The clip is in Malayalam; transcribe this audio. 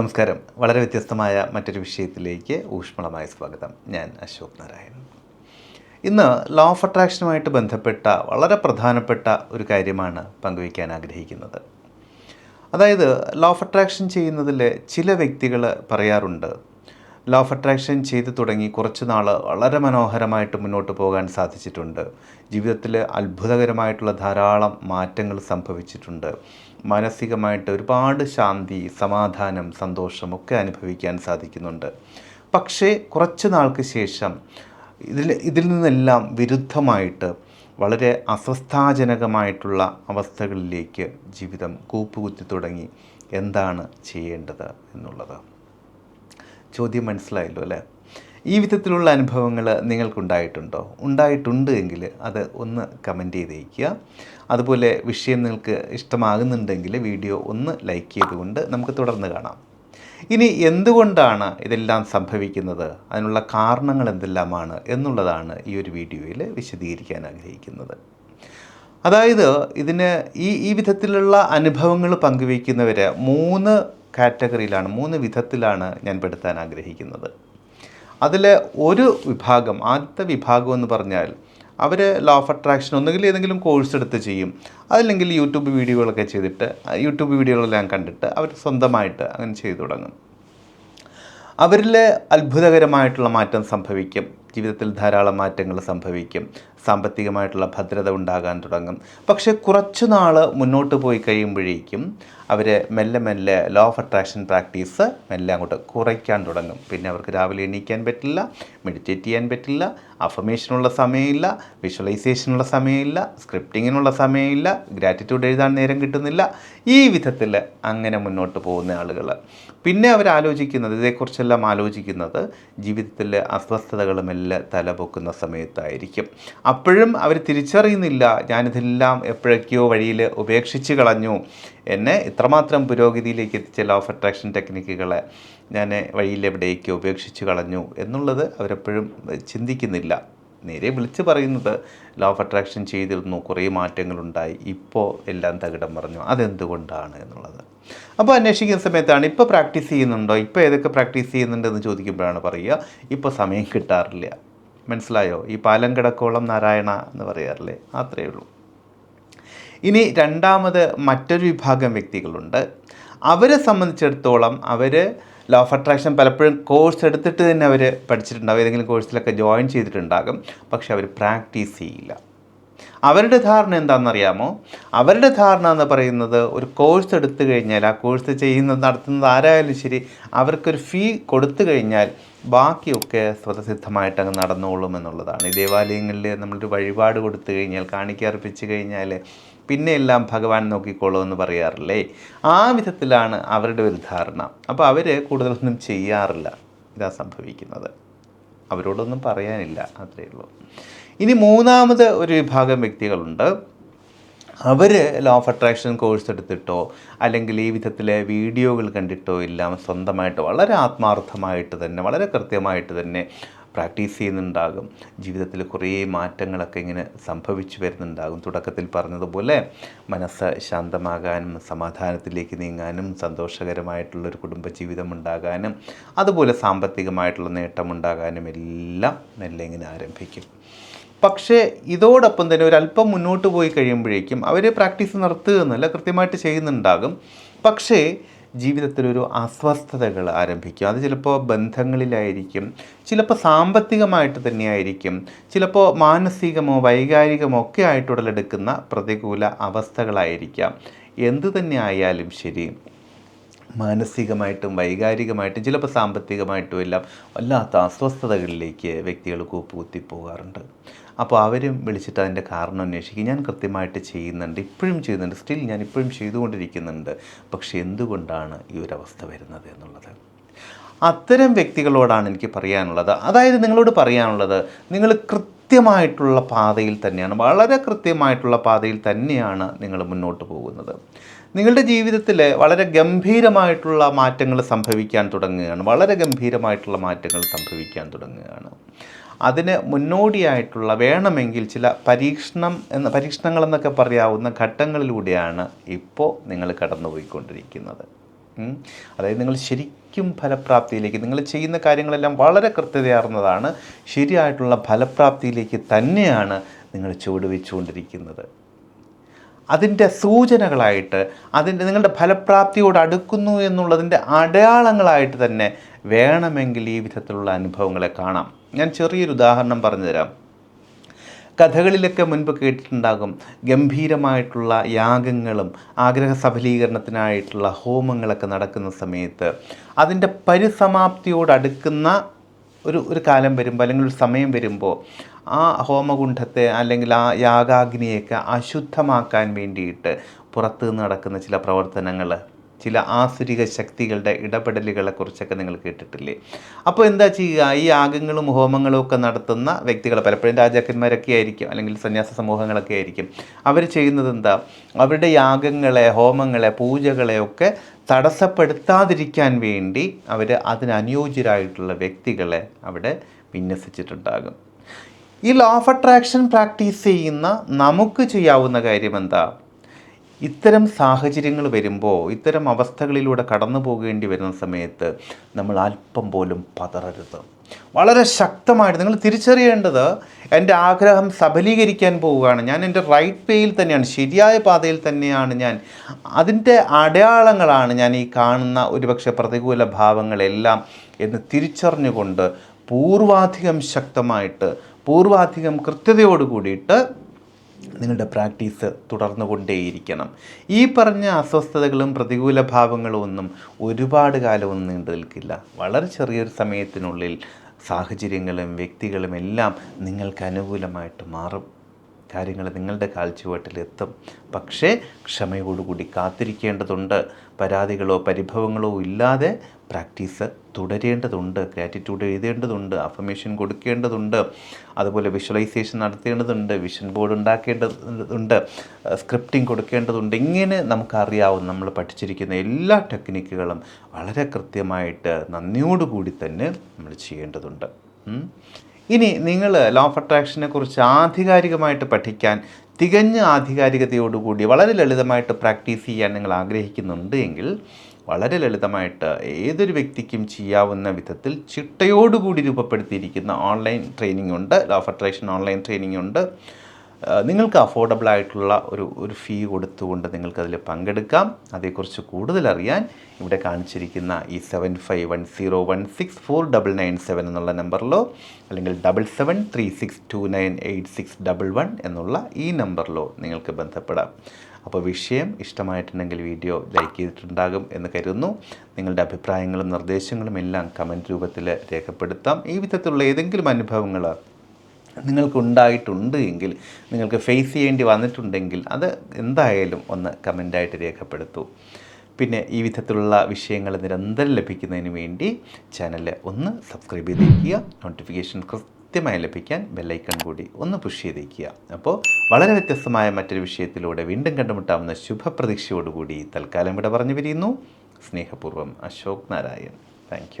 നമസ്കാരം. വളരെ വ്യത്യസ്തമായ മറ്റൊരു വിഷയത്തിലേക്ക് ഊഷ്മളമായ സ്വാഗതം. ഞാൻ അശോക് നാരായൺ ഇന്ന് ലോ ഓഫ് അട്രാക്ഷനുമായിട്ട് ബന്ധപ്പെട്ട വളരെ പ്രധാനപ്പെട്ട ഒരു കാര്യമാണ് പങ്കുവയ്ക്കാൻ ആഗ്രഹിക്കുന്നത്. അതായത് ലോ ഓഫ് അട്രാക്ഷൻ ചെയ്യുന്നതിൽ ചില വ്യക്തികൾ പറയാറുണ്ട് ലോ ഓഫ് അട്രാക്ഷൻ ചെയ്തു തുടങ്ങി കുറച്ച് നാൾ വളരെ മനോഹരമായിട്ട് മുന്നോട്ട് പോകാൻ സാധിച്ചിട്ടുണ്ട്. ജീവിതത്തിൽ അത്ഭുതകരമായിട്ടുള്ള ധാരാളം മാറ്റങ്ങൾ സംഭവിച്ചിട്ടുണ്ട്. മാനസികമായിട്ട് ഒരുപാട് ശാന്തി സമാധാനം സന്തോഷം ഒക്കെ അനുഭവിക്കാൻ സാധിക്കുന്നുണ്ട്. പക്ഷേ കുറച്ച് നാൾക്ക് ശേഷം ഇതിൽ ഇതിൽ നിന്നെല്ലാം വിരുദ്ധമായിട്ട് വളരെ അസ്വസ്ഥാജനകമായിട്ടുള്ള അവസ്ഥകളിലേക്ക് ജീവിതം കൂപ്പുകുത്തി തുടങ്ങി. എന്താണ് ചെയ്യേണ്ടത് എന്നുള്ളത്? ചോദ്യം മനസ്സിലായല്ലോ അല്ലേ? ഈ വിധത്തിലുള്ള അനുഭവങ്ങൾ നിങ്ങൾക്കുണ്ടായിട്ടുണ്ടോ? ഉണ്ടായിട്ടുണ്ട് എങ്കിൽ അത് ഒന്ന് കമന്റ് ചെയ്തേക്കുക. അതുപോലെ വിഷയം നിങ്ങൾക്ക് ഇഷ്ടമാകുന്നുണ്ടെങ്കിൽ വീഡിയോ ഒന്ന് ലൈക്ക് ചെയ്തുകൊണ്ട് നമുക്ക് തുടർന്ന് കാണാം. ഇനി എന്തുകൊണ്ടാണ് ഇതെല്ലാം സംഭവിക്കുന്നത്? അതിനുള്ള കാരണങ്ങൾ എന്തെല്ലാമാണ് എന്നുള്ളതാണ് ഈ ഒരു വീഡിയോയിൽ വിശദീകരിക്കാൻ ആഗ്രഹിക്കുന്നത്. അതായത് ഇതിന് ഈ ഈ വിധത്തിലുള്ള അനുഭവങ്ങൾ പങ്കുവയ്ക്കുന്നവർ മൂന്ന് കാറ്റഗറിയിലാണ് മൂന്ന് വിധത്തിലാണ് ഞാൻ പെടുത്താൻ ആഗ്രഹിക്കുന്നത്. അതിൽ ഒരു വിഭാഗം ആദ്യത്തെ വിഭാഗം എന്ന് പറഞ്ഞാൽ അവർ ലോ ഓഫ് അട്രാക്ഷൻ ഒന്നുകിൽ ഏതെങ്കിലും കോഴ്സ് എടുത്ത് ചെയ്യും അതല്ലെങ്കിൽ യൂട്യൂബ് വീഡിയോകളൊക്കെ ചെയ്തിട്ട് യൂട്യൂബ് വീഡിയോകളെല്ലാം കണ്ടിട്ട് അവർ സ്വന്തമായിട്ട് അങ്ങനെ ചെയ്തു തുടങ്ങും. അവരിൽ അത്ഭുതകരമായിട്ടുള്ള മാറ്റം സംഭവിക്കും. ജീവിതത്തിൽ ധാരാളം മാറ്റങ്ങൾ സംഭവിക്കും. സാമ്പത്തികമായിട്ടുള്ള ഭദ്രത ഉണ്ടാകാൻ തുടങ്ങും. പക്ഷേ കുറച്ച് നാൾ മുന്നോട്ട് പോയി കഴിയുമ്പോഴേക്കും അവർ മെല്ലെ മെല്ലെ ലോ ഓഫ് അട്രാക്ഷൻ പ്രാക്ടീസ് മെല്ലെ അങ്ങോട്ട് കുറയ്ക്കാൻ തുടങ്ങും. പിന്നെ അവർക്ക് രാവിലെ എണീക്കാൻ പറ്റില്ല മെഡിറ്റേറ്റ് ചെയ്യാൻ പറ്റില്ല അഫമേഷനുള്ള സമയമില്ല വിഷ്വലൈസേഷനുള്ള സമയമില്ല സ്ക്രിപ്റ്റിങ്ങിനുള്ള സമയമില്ല ഗ്രാറ്റിറ്റ്യൂഡ് എഴുതാൻ നേരം കിട്ടുന്നില്ല. ഈ വിധത്തിൽ അങ്ങനെ മുന്നോട്ട് പോകുന്ന ആളുകൾ പിന്നെ അവർ ആലോചിക്കുന്നത് ഇതേക്കുറിച്ചെല്ലാം ആലോചിക്കുന്നത് ജീവിതത്തിലെ തല തലപൊക്കുന്ന സമയത്തായിരിക്കും. അപ്പോഴും അവർ തിരിച്ചറിയുന്നില്ല ഞാനിതെല്ലാം എപ്പോഴൊക്കെയോ വഴിയിൽ ഉപേക്ഷിച്ച് കളഞ്ഞു. എന്നെ ഇത്രമാത്രം പുരോഗതിയിലേക്ക് എത്തിച്ച ലോ ഓഫ് അട്രാക്ഷൻ ടെക്നിക്കുകളെ ഞാൻ വഴിയിൽ എവിടേക്ക് ഉപേക്ഷിച്ച് കളഞ്ഞു എന്നുള്ളത് അവരെപ്പോഴും ചിന്തിക്കുന്നില്ല. നേരെ വിളിച്ച് പറയുന്നത് ലോ ഓഫ് അട്രാക്ഷൻ ചെയ്തിരുന്നു കുറേ മാറ്റങ്ങളുണ്ടായി ഇപ്പോൾ എല്ലാം തകിടം പറഞ്ഞു അതെന്തുകൊണ്ടാണ് എന്നുള്ളത്. അപ്പോൾ അന്വേഷിക്കുന്ന സമയത്താണ് ഇപ്പോൾ പ്രാക്ടീസ് ചെയ്യുന്നുണ്ടോ? ഇപ്പോൾ ഏതൊക്കെ പ്രാക്ടീസ് ചെയ്യുന്നുണ്ടെന്ന് ചോദിക്കുമ്പോഴാണ് പറയുക ഇപ്പോൾ സമയം കിട്ടാറില്ല. മനസ്സിലായോ? ഈ പാലം കിടക്കോളം നാരായണ എന്ന് പറയാറില്ലേ? അത്രയേ ഉള്ളൂ. ഇനി രണ്ടാമത് മറ്റൊരു വിഭാഗം വ്യക്തികളുണ്ട്. അവരെ സംബന്ധിച്ചിടത്തോളം അവർ ലോ ഓഫ് അട്രാക്ഷൻ പലപ്പോഴും കോഴ്സ് എടുത്തിട്ട് തന്നെ അവർ പഠിച്ചിട്ടുണ്ടാകും. ഏതെങ്കിലും കോഴ്സിലൊക്കെ ജോയിൻ ചെയ്തിട്ടുണ്ടാകും. പക്ഷെ അവർ പ്രാക്ടീസ് ചെയ്യില്ല. അവരുടെ ധാരണ എന്താണെന്നറിയാമോ? അവരുടെ ധാരണ എന്ന് പറയുന്നത് ഒരു കോഴ്സ് എടുത്തു കഴിഞ്ഞാൽ ആ കോഴ്സ് ചെയ്യുന്നത് നടത്തുന്നത് ആരായാലും ശരി അവർക്കൊരു ഫീ കൊടുത്തു കഴിഞ്ഞാൽ ബാക്കിയൊക്കെ സ്വതസിദ്ധമായിട്ട് അങ്ങ് നടന്നോളും എന്നുള്ളതാണ്. ഈ ദേവാലയങ്ങളിൽ നമ്മളൊരു വഴിപാട് കൊടുത്തു കഴിഞ്ഞാൽ കാണിക്ക അർപ്പിച്ച് കഴിഞ്ഞാൽ പിന്നെ എല്ലാം ഭഗവാൻ നോക്കിക്കോളൂ എന്ന് പറയാറില്ലേ? ആ വിധത്തിലാണ് അവരുടെ ഒരു ധാരണ. അപ്പോൾ അവർ കൂടുതലൊന്നും ചെയ്യാറില്ല. ഇതാ സംഭവിക്കുന്നത്. അവരോടൊന്നും പറയാനില്ല. അത്രയേ ഉള്ളൂ. ഇനി മൂന്നാമത് ഒരു വിഭാഗം വ്യക്തികളുണ്ട്. അവർ ലോ ഓഫ് അട്രാക്ഷൻ കോഴ്സ് എടുത്തിട്ടോ അല്ലെങ്കിൽ ഈ വിധത്തിലെ വീഡിയോകൾ കണ്ടിട്ടോ എല്ലാം സ്വന്തമായിട്ട് വളരെ ആത്മാർത്ഥമായിട്ട് തന്നെ വളരെ കൃത്യമായിട്ട് തന്നെ പ്രാക്ടീസ് ചെയ്യുന്നുണ്ടാകും. ജീവിതത്തിൽ കുറേ മാറ്റങ്ങളൊക്കെ ഇങ്ങനെ സംഭവിച്ചു വരുന്നുണ്ടാകും. തുടക്കത്തിൽ പറഞ്ഞതുപോലെ മനസ്സ് ശാന്തമാകാനും സമാധാനത്തിലേക്ക് നീങ്ങാനും സന്തോഷകരമായിട്ടുള്ളൊരു കുടുംബജീവിതം ഉണ്ടാകാനും അതുപോലെ സാമ്പത്തികമായിട്ടുള്ള നേട്ടമുണ്ടാകാനും എല്ലാം മെല്ലെ ഇങ്ങനെ ആരംഭിക്കും. പക്ഷേ ഇതോടൊപ്പം തന്നെ ഒരല്പം മുന്നോട്ട് പോയി കഴിയുമ്പോഴേക്കും അവർ പ്രാക്ടീസ് നിർത്തുക എന്നല്ല കൃത്യമായിട്ട് ചെയ്യുന്നുണ്ടാകും. പക്ഷേ ജീവിതത്തിലൊരു അസ്വസ്ഥതകൾ ആരംഭിക്കും. അത് ചിലപ്പോൾ ബന്ധങ്ങളിലായിരിക്കും. ചിലപ്പോൾ സാമ്പത്തികമായിട്ട് തന്നെയായിരിക്കും. ചിലപ്പോൾ മാനസികമോ വൈകാരികമോ ഒക്കെ ആയിട്ട് ഉടലെടുക്കുന്ന പ്രതികൂല അവസ്ഥകളായിരിക്കാം. എന്തു തന്നെ ആയാലും ശരി മാനസികമായിട്ടും വൈകാരികമായിട്ടും ചിലപ്പോൾ സാമ്പത്തികമായിട്ടും എല്ലാം വല്ലാത്ത അസ്വസ്ഥതകളിലേക്ക് വ്യക്തികൾ കൂപ്പുകുത്തി പോകാറുണ്ട്. അപ്പോൾ അവരും വിളിച്ചിട്ട് അതിന്റെ കാരണം അന്വേഷിക്കും. ഞാൻ കൃത്യമായിട്ട് ചെയ്യുന്നുണ്ട്. ഇപ്പോഴും ചെയ്യുന്നുണ്ട്. സ്റ്റിൽ ഞാൻ ഇപ്പോഴും ചെയ്തുകൊണ്ടിരിക്കുന്നുണ്ട്. പക്ഷേ എന്തുകൊണ്ടാണ് ഈ ഒരു അവസ്ഥ വരുന്നത് എന്നുള്ളത്? അത്തരം വ്യക്തികളോടാണ് എനിക്ക് പറയാനുള്ളത്. അതായത് നിങ്ങളോട് പറയാനുള്ളത് നിങ്ങൾ കൃത്യമായിട്ടുള്ള പാതയിൽ തന്നെയാണ് വളരെ കൃത്യമായിട്ടുള്ള പാതയിൽ തന്നെയാണ് നിങ്ങൾ മുന്നോട്ട് പോകുന്നത്. നിങ്ങളുടെ ജീവിതത്തിൽ വളരെ ഗംഭീരമായിട്ടുള്ള മാറ്റങ്ങൾ സംഭവിക്കാൻ തുടങ്ങുകയാണ്. വളരെ ഗംഭീരമായിട്ടുള്ള മാറ്റങ്ങൾ സംഭവിക്കാൻ തുടങ്ങുകയാണ്. അതിന് മുന്നോടിയായിട്ടുള്ള വേണമെങ്കിൽ ചില പരീക്ഷണം എന്ന പരീക്ഷണങ്ങൾ എന്നൊക്കെ പറയാവുന്ന ഘട്ടങ്ങളിലൂടെയാണ് ഇപ്പോൾ നിങ്ങൾ കടന്നുപോയിക്കൊണ്ടിരിക്കുന്നത്. അതായത് നിങ്ങൾ ശരിക്കും ഫലപ്രാപ്തിയിലേക്ക് നിങ്ങൾ ചെയ്യുന്ന കാര്യങ്ങളെല്ലാം വളരെ കൃത്യതയാർന്നതാണ് ശരിയായിട്ടുള്ള ഫലപ്രാപ്തിയിലേക്ക് തന്നെയാണ് നിങ്ങൾ ചുവടുവെച്ചുകൊണ്ടിരിക്കുന്നത് അതിന്റെ സൂചനകളായിട്ട് അതിന്റെ നിങ്ങളുടെ ഫലപ്രാപ്തിയോട് അടുക്കുന്നു എന്നുള്ളതിന്റെ അടയാളങ്ങളായിട്ട് തന്നെ വേണമെങ്കിൽ ഈ വിധത്തിലുള്ള അനുഭവങ്ങളെ കാണാം. ഞാൻ ചെറിയൊരു ഉദാഹരണം പറഞ്ഞുതരാം. കഥകളിലൊക്കെ മുൻപ് കേട്ടിട്ടുണ്ടാകും ഗംഭീരമായിട്ടുള്ള യാഗങ്ങളും ആഗ്രഹ സഫലീകരണത്തിനായിട്ടുള്ള ഹോമങ്ങളൊക്കെ നടക്കുന്ന സമയത്ത് അതിന്റെ പരിസമാപ്തിയോടടുക്കുന്ന ഒരു ഒരു കാലം വരുമ്പോൾ അല്ലെങ്കിൽ ഒരു സമയം വരുമ്പോൾ ആ ഹോമകുണ്ഠത്തെ അല്ലെങ്കിൽ ആ യാഗാഗ്നിയൊക്കെ അശുദ്ധമാക്കാൻ വേണ്ടിയിട്ട് പുറത്തുനിന്ന് നടക്കുന്ന ചില പ്രവർത്തനങ്ങൾ ചില ആസുരിക ശക്തികളുടെ ഇടപെടലുകളെ കുറിച്ചൊക്കെ നിങ്ങൾ കേട്ടിട്ടില്ലേ? അപ്പോൾ എന്താ ചെയ്യുക? ഈ യാഗങ്ങളും ഹോമങ്ങളും ഒക്കെ നടത്തുന്ന വ്യക്തികൾ പലപ്പോഴും രാജാക്കന്മാരൊക്കെ ആയിരിക്കും അല്ലെങ്കിൽ സന്യാസ സമൂഹങ്ങളൊക്കെ ആയിരിക്കും. അവർ ചെയ്യുന്നത് എന്താ? അവരുടെ യാഗങ്ങളെ ഹോമങ്ങളെ പൂജകളെ ഒക്കെ തടസ്സപ്പെടുത്താതിരിക്കാൻ വേണ്ടി അവർ അതിനനുയോജ്യരായിട്ടുള്ള വ്യക്തികളെ അവിടെ വിന്യസിച്ചിട്ടുണ്ടാകും. ഈ ലോ ഓഫ് അട്രാക്ഷൻ പ്രാക്ടീസ് ചെയ്യുന്ന നമുക്ക് ചെയ്യാവുന്ന കാര്യം എന്താ? ഇത്തരം സാഹചര്യങ്ങൾ വരുമ്പോൾ ഇത്തരം അവസ്ഥകളിലൂടെ കടന്നു പോകേണ്ടി വരുന്ന സമയത്ത് നമ്മൾ അല്പം പോലും പതറരുത്. വളരെ ശക്തമായിട്ട് നിങ്ങൾ തിരിച്ചറിയേണ്ടത് എന്റെ ആഗ്രഹം സബലീകരിക്കാൻ പോവുകയാണ്. ഞാൻ എന്റെ റൈറ്റ് വേയിൽ തന്നെയാണ് ശരിയായ പാതയിൽ തന്നെയാണ് ഞാൻ. അതിന്റെ അടയാളങ്ങളാണ് ഞാൻ ഈ കാണുന്ന ഒരുപക്ഷെ പ്രതികൂല ഭാവങ്ങളെല്ലാം എന്ന് തിരിച്ചറിഞ്ഞുകൊണ്ട് പൂർവാധികം ശക്തമായിട്ട് പൂർവാധികം കൃത്യതയോട് കൂടിയിട്ട് നിങ്ങളുടെ പ്രാക്ടീസ് തുടർന്നു കൊണ്ടേയിരിക്കണം ഈ പറഞ്ഞ അസ്വസ്ഥതകളും പ്രതികൂല ഭാവങ്ങളും ഒന്നും ഒരുപാട് കാലമൊന്നും നീണ്ടു നിൽക്കില്ല. വളരെ ചെറിയൊരു സമയത്തിനുള്ളിൽ സാഹചര്യങ്ങളും വ്യക്തികളും എല്ലാം നിങ്ങൾക്ക് അനുകൂലമായിട്ട് മാറും. കാര്യങ്ങൾ നിങ്ങളുടെ കാൽച്ചുവട്ടിലെത്തും പക്ഷേ ക്ഷമയോടുകൂടി കാത്തിരിക്കേണ്ടതുണ്ട്. പരാതികളോ പരിഭവങ്ങളോ ഇല്ലാതെ പ്രാക്ടീസ് തുടരേണ്ടതുണ്ട് ഗ്രാറ്റിറ്റ്യൂഡ് എഴുതേണ്ടതുണ്ട് അഫർമേഷൻ കൊടുക്കേണ്ടതുണ്ട് അതുപോലെ വിഷ്വലൈസേഷൻ നടത്തേണ്ടതുണ്ട് വിഷൻ ബോർഡ് ഉണ്ടാക്കേണ്ടതുണ്ട് സ്ക്രിപ്റ്റിംഗ് കൊടുക്കേണ്ടതുണ്ട്. ഇങ്ങനെ നമുക്കറിയാവുന്ന നമ്മൾ പഠിച്ചിരിക്കുന്ന എല്ലാ ടെക്നിക്കുകളും വളരെ കൃത്യമായിട്ട് നന്ദിയോടുകൂടി തന്നെ നമ്മൾ ചെയ്യേണ്ടതുണ്ട്. ഇനി നിങ്ങൾ ലോ ഓഫ് അട്രാക്ഷനെ കുറിച്ച് ആധികാരികമായിട്ട് പഠിക്കാൻ തികഞ്ഞ ആധികാരികതയോടുകൂടി വളരെ ലളിതമായിട്ട് പ്രാക്ടീസ് ചെയ്യാൻ നിങ്ങൾ ആഗ്രഹിക്കുന്നുണ്ട് എങ്കിൽ വളരെ ലളിതമായിട്ട് ഏതൊരു വ്യക്തിക്കും ചെയ്യാവുന്ന വിധത്തിൽ ചിട്ടയോടുകൂടി രൂപപ്പെടുത്തിയിരിക്കുന്ന ഓൺലൈൻ ട്രെയിനിങ് ഉണ്ട് ലോ അട്രാക്ഷൻ ഓൺലൈൻ ട്രെയിനിങ് ഉണ്ട് നിങ്ങൾക്ക് അഫോർഡബിൾ ആയിട്ടുള്ള ഒരു ഒരു ഫീ കൊടുത്തുകൊണ്ട് നിങ്ങൾക്കതിൽ പങ്കെടുക്കാം. അതേക്കുറിച്ച് കൂടുതൽ അറിയാൻ ഇവിടെ കാണിച്ചിരിക്കുന്ന ഈ seven five one zero one six four double nine seven എന്നുള്ള നമ്പറിലോ അല്ലെങ്കിൽ double seven three six two nine eight six double one എന്നുള്ള ഈ നമ്പറിലോ നിങ്ങൾക്ക് ബന്ധപ്പെടാം. അപ്പോൾ വിഷയം ഇഷ്ടമായിട്ടുണ്ടെങ്കിൽ വീഡിയോ ലൈക്ക് ചെയ്തിട്ടുണ്ടാകും എന്ന് കരുതുന്നു. നിങ്ങളുടെ അഭിപ്രായങ്ങളും നിർദ്ദേശങ്ങളും എല്ലാം കമന്റ് രൂപത്തിൽ രേഖപ്പെടുത്താം. ഈ വിധത്തിലുള്ള ഏതെങ്കിലും അനുഭവങ്ങൾ നിങ്ങൾക്കുണ്ടായിട്ടുണ്ട് എങ്കിൽ നിങ്ങൾക്ക് ഫേസ് ചെയ്യേണ്ടി വന്നിട്ടുണ്ടെങ്കിൽ അത് എന്തായാലും ഒന്ന് കമന്റായിട്ട് രേഖപ്പെടുത്തൂ. പിന്നെ ഈ വിധത്തിലുള്ള വിഷയങ്ങൾ നിരന്തരം ലഭിക്കുന്നതിന് വേണ്ടി ചാനൽ ഒന്ന് സബ്സ്ക്രൈബ് ചെയ്തേക്കുക. നോട്ടിഫിക്കേഷൻ കൃത്യമായി ലഭിക്കാൻ ബെല്ലൈക്കൺ കൂടി ഒന്ന് പുഷ് ചെയ്തേക്കുക. അപ്പോൾ വളരെ വ്യത്യസ്തമായ മറ്റൊരു വിഷയത്തിലൂടെ വീണ്ടും കണ്ടുമുട്ടാവുന്ന ശുഭപ്രതീക്ഷയോടുകൂടി തൽക്കാലം ഇവിടെ പറഞ്ഞു പിരിയുന്നു സ്നേഹപൂർവം അശോക് നാരായൺ. താങ്ക്